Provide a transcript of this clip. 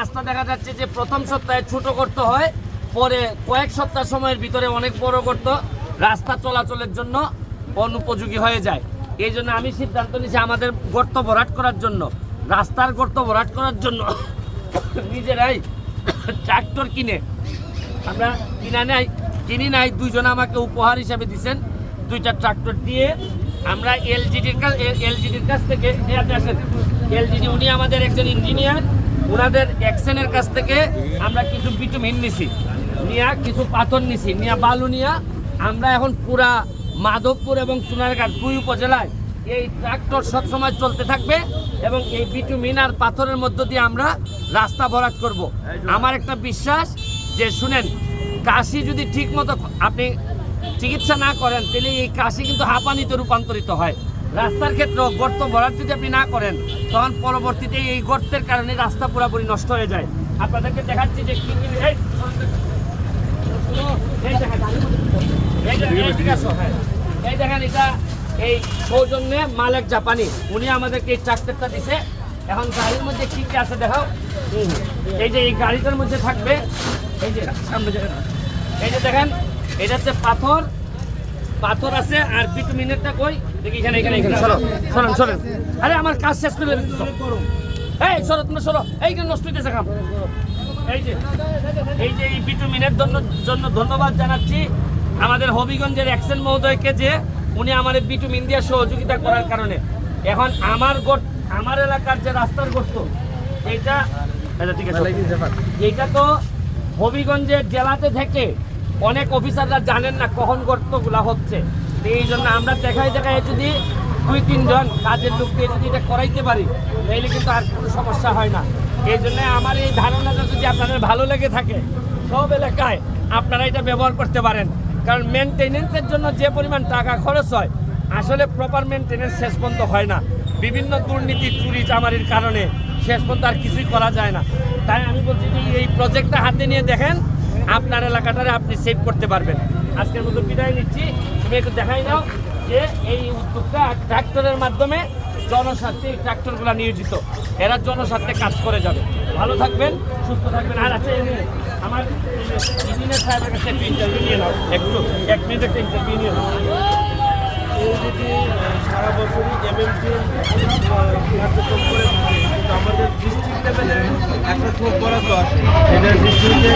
রাস্তা দেখা যাচ্ছে যে প্রথম সপ্তাহে ছোট করতে হয়, পরে কয়েক সপ্তাহ সময়ের ভিতরে অনেক বড় করত রাস্তা চলাচলের জন্য অনুপযোগী হয়ে যায়। এই জন্য আমি সিদ্ধান্ত নিয়েছি আমাদের গর্ত ভরাট করার জন্য, রাস্তার গর্ত ভরাট করার জন্য নিজেরাই ট্রাক্টর কিনে, আমরা কিনা নাই, কিনি নাই, দুইজন আমাকে উপহার হিসাবে দিছেন, দুইটা ট্রাক্টর দিয়ে আমরা এলজিডির কাছ এলজিডির কাছ থেকে এলজিডি উনি আমাদের একজন ইঞ্জিনিয়ার ওনাদের অ্যাকশনের কাছ থেকে আমরা কিছু বিটুমিন নিছি। নিয়া কিছু পাথর নিছি। নিয়া বালু নিয়া আমরা এখন পুরা মাধবপুর এবং সোনারঘাট দুই উপজেলায় এই ট্রাক্টর সবসময় চলতে থাকবে এবং এই বিটুমিন আর পাথরের মধ্য দিয়ে আমরা রাস্তা ভরাট করব। আমার একটা বিশ্বাস যে শুনেন, কাশি যদি ঠিক মতো আপনি চিকিৎসা না করেন, তাহলে এই কাশি কিন্তু হাঁপানিতে রূপান্তরিত হয়। রাস্তার ক্ষেত্রে গর্ত ভরাট যদি আপনি না করেন, তখন পরবর্তীতে এই গর্তের কারণে রাস্তা পুরোপুরি নষ্ট হয়ে যায়। আপনাদেরকে দেখাচ্ছি যে কি হ্যাঁ। এই দেখেন এটা এই সৌজন্যে জাপানি, উনি আমাদেরকে দিছে। এখন গাড়ির মধ্যে আছে এই যে এই গাড়িটার মধ্যে থাকবে, এই যে সামনে এই যে দেখেন, এটা হচ্ছে পাথর পাথর আছে আর বিটুমিনেরটা কই? দেখি এখানে এখানে এখানে। সরো সরেন সরেন আরে আমার কাজ শেষ করে এই সরো তুমি সরো এই যে নষ্ট হইতেছে কাম। এই যে এই যে এই বিটুমিনের জন্য জন্য ধন্যবাদ জানাচ্ছি আমাদের হবিগঞ্জের অ্যাকশন মহোদয়কে যে উনি আমার বিটুমিন দিয়ে সহযোগিতা করার কারণে। এখন আমার গর্ত আমার এলাকার যে রাস্তার গর্ত এইটা আচ্ছা, ঠিক আছে। এইটা তো হবিগঞ্জের জেলাতে থেকে অনেক অফিসাররা জানেন না কখন গর্তগুলা হচ্ছে। এই জন্য আমরা দেখাই দেখাই যদি দুই, তিনজন কাজের লোককে যদি এটা করাইতে পারি, তাহলে কিন্তু আর কোনো সমস্যা হয় না। এই জন্য আমার এই ধারণাটা যদি আপনাদের ভালো লেগে থাকে, সব এলাকায় আপনারা এটা ব্যবহার করতে পারেন। কারণ মেনটেনেন্সের জন্য যে পরিমাণ টাকা খরচ হয়, আসলে প্রপার মেনটেনেন্স শেষ পর্যন্ত হয় না। বিভিন্ন দুর্নীতি, চুরি, চামারির কারণে শেষ পর্যন্ত আর কিছুই করা যায় না। তাই আমি বলছি যে এই প্রজেক্টটা হাতে নিয়ে দেখেন আপনার এলাকাটারে আপনি সেভ করতে পারবেন। আজকের মতো বিদায় নিচ্ছি। তুমি একটু দেখাই নাও যে এই উদ্যোগটা ট্রাক্টরের মাধ্যমে জনস্বার্থে এই ট্রাক্টরগুলো নিয়োজিত। এরা জনস্বার্থে কাজ করে যাবে। ভালো থাকবেন, সুস্থ থাকবেন। আর আছে আমার ইঞ্জিনিয়ার সাহেবের কাছে একটু ইন্টারভিউ নিয়ে নাও। একটু, এক মিনিট একটা ইন্টারভিউ নিয়ে নাও। যদি সারা বছরই এমএমসি কার্যক্রম করে আমাদের ডিস্ট্রিক্ট লেভেলে একটা ক্লোব বরাদ্দ আছে এটা ডিস্ট্রিক্টে